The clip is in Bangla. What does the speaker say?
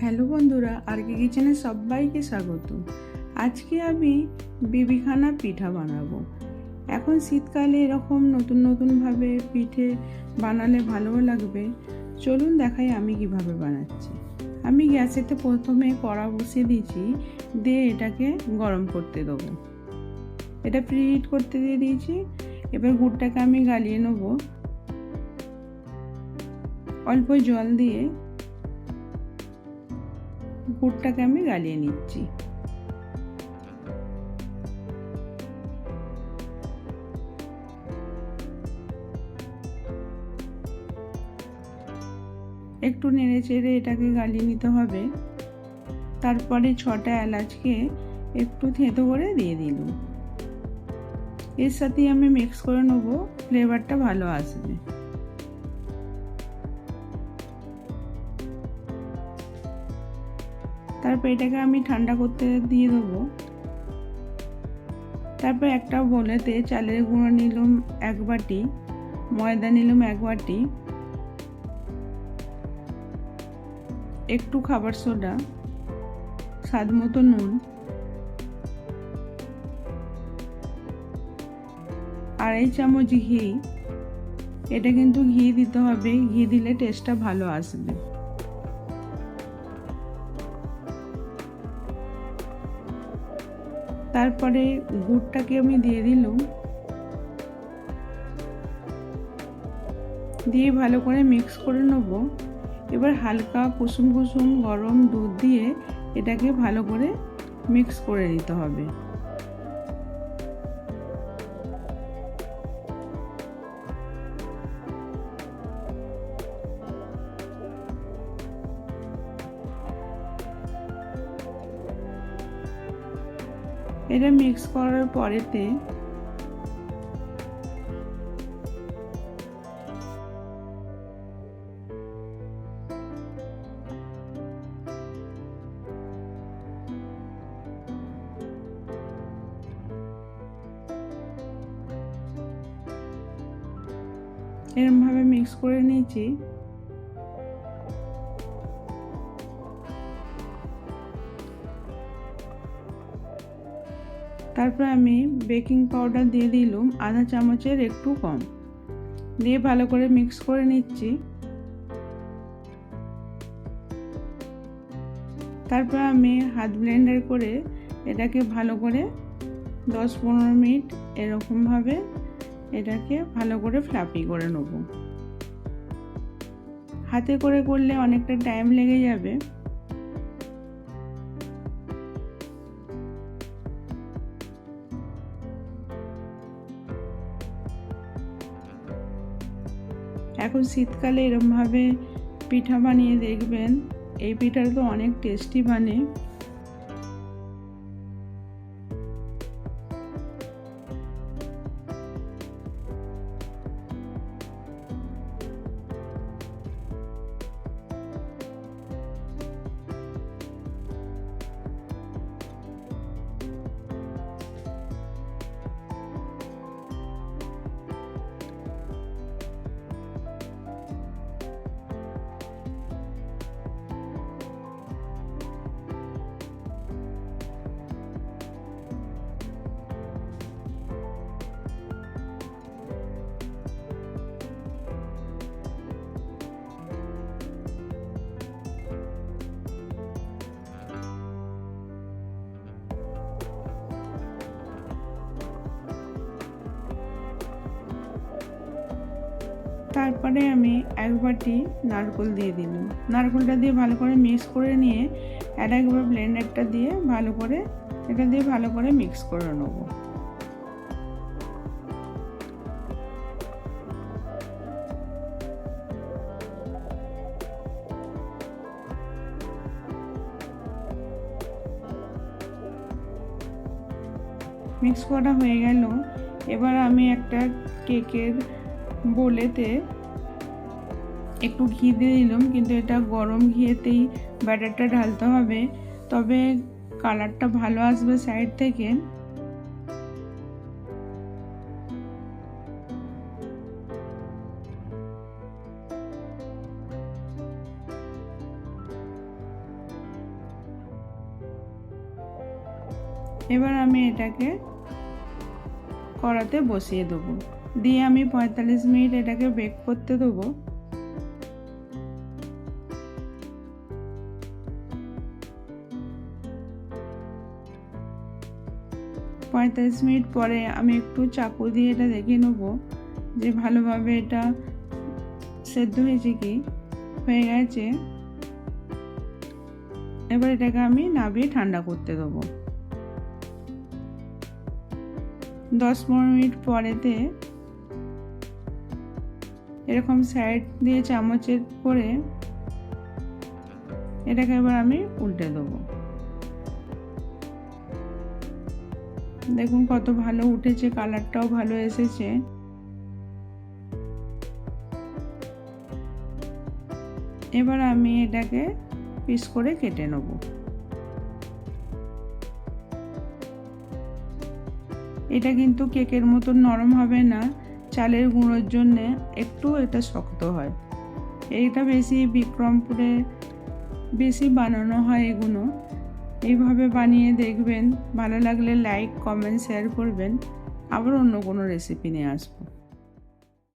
হ্যালো বন্ধুরা আর কি কিচেনে সবাইকে স্বাগত। আজকে আমি বিবিখানা পিঠা বানাবো। এখন শীতকালে এরকম নতুন নতুনভাবে পিঠে বানালে ভালোও লাগবে। চলুন দেখাই আমি কীভাবে বানাচ্ছি। আমি গ্যাসেতে প্রথমে কড়া বসিয়ে দিয়েছি, দিয়ে এটাকে গরম করতে দেবো। এটা প্রিহিট করতে দিয়ে দিয়েছি, এবার গুড়টাকে আমি গালিয়ে নেব। অল্প জল দিয়ে গুড়টাকে আমি গালিয়ে নিচ্ছি। একটু নেড়ে চেড়ে এটাকে গালিয়ে নিতে হবে। তারপরে ছটা এলাচকে একটু থেঁতো করে দিয়ে দিলাম। এর সাথে আমি মিক্স করে নেব ফ্লেভারটা ভালো আসবে। তারপর এটাকে আমি ঠান্ডা করতে দিয়ে দেবো। তারপর একটা বলেতে চালের গুঁড়ো নিলাম এক বাটি, ময়দা নিলাম এক বাটি, একটু খাবার সোডা, স্বাদ মতো নুন, আড়াই চামচ ঘি। এটা কিন্তু ঘি দিতে হবে, ঘি দিলে টেস্টটা ভালো আসবে। তারপরে গুড়টাকে আমি দিয়ে দিলাম। দিয়ে ভালো করে মিক্স করে নেব। এবার হালকা কুসুম কুসুম গরম দুধ দিয়ে এটাকে ভালো করে মিক্স করে নিতে হবে। এটা মিক্স করার পরেতে এরমভাবে মিক্স করে নিয়েছি। তারপর আমি বেকিং পাউডার দিয়ে দিলাম, আধা চামচের একটু কম। দিয়ে ভালো করে মিক্স করে নিচ্ছি। তারপর আমি হাত ব্লেন্ডার করে এটাকে ভালো করে দশ পনেরো মিনিট এরকমভাবে এটাকে ভালো করে ফ্লাপি করে নেব। হাতে করে করলে অনেকটা টাইম লেগে যাবে। এখন শীতকালে এরমভাবে পিঠা বানিয়ে দেখবেন এই পিঠাটা তো অনেক টেস্টি বানে। তারপরে আমি এক বাটি নারকোল দিয়ে দিলাম। নারকোলটা দিয়ে ভালো করে মিক্স করে নিয়ে এটা একবার ব্লেন্ডারটা দিয়ে ভালো করে, এটা দিয়ে ভালো করে মিক্স করে নেব। মিক্স করা হয়ে গেল। এবার আমি একটা কেকের বলেতে একটু ঘি দিয়ে দিলাম, কিন্তু এটা গরম ঘিয়েতেই ব্যাটারটা ঢালতে হবে। তবে কালারটা ভালো আসবে সাইড থেকে। এবার আমি এটাকে কড়াতে বসিয়ে দেবো। দিয়ে আমি পঁয়তাল্লিশ মিনিট এটাকে বেক করতে দেবো। পঁয়তাল্লিশ মিনিট পরে আমি একটু চাকু দিয়ে এটা দেখে নেব যে ভালোভাবে এটা সেদ্ধ হয়েছে কি? হয়ে গেছে। এবার এটাকে আমি নাবিয়ে ঠান্ডা করতে দেবো। দশ পনেরো মিনিট পরেতে এরকম সাইড দিয়ে চামচের করে এটাকে এবার আমি উল্টে দেবো। দেখুন কত ভালো উঠেছে কালারটাও ভালো এসেছে। এবার আমি এটাকে পিস করে কেটে নেব। এটা কিন্তু কেকের মতো নরম হবে না। চালের গুঁড়োর জন্যে একটু এটা শক্ত হয়। এইটা বেশি বিক্রমপুরে বেশি বানানো হয় এগুলো এইভাবে বানিয়ে দেখবেন। ভালো লাগলে লাইক কমেন্ট শেয়ার করবেন। আবার অন্য কোনো রেসিপি নিয়ে আসব।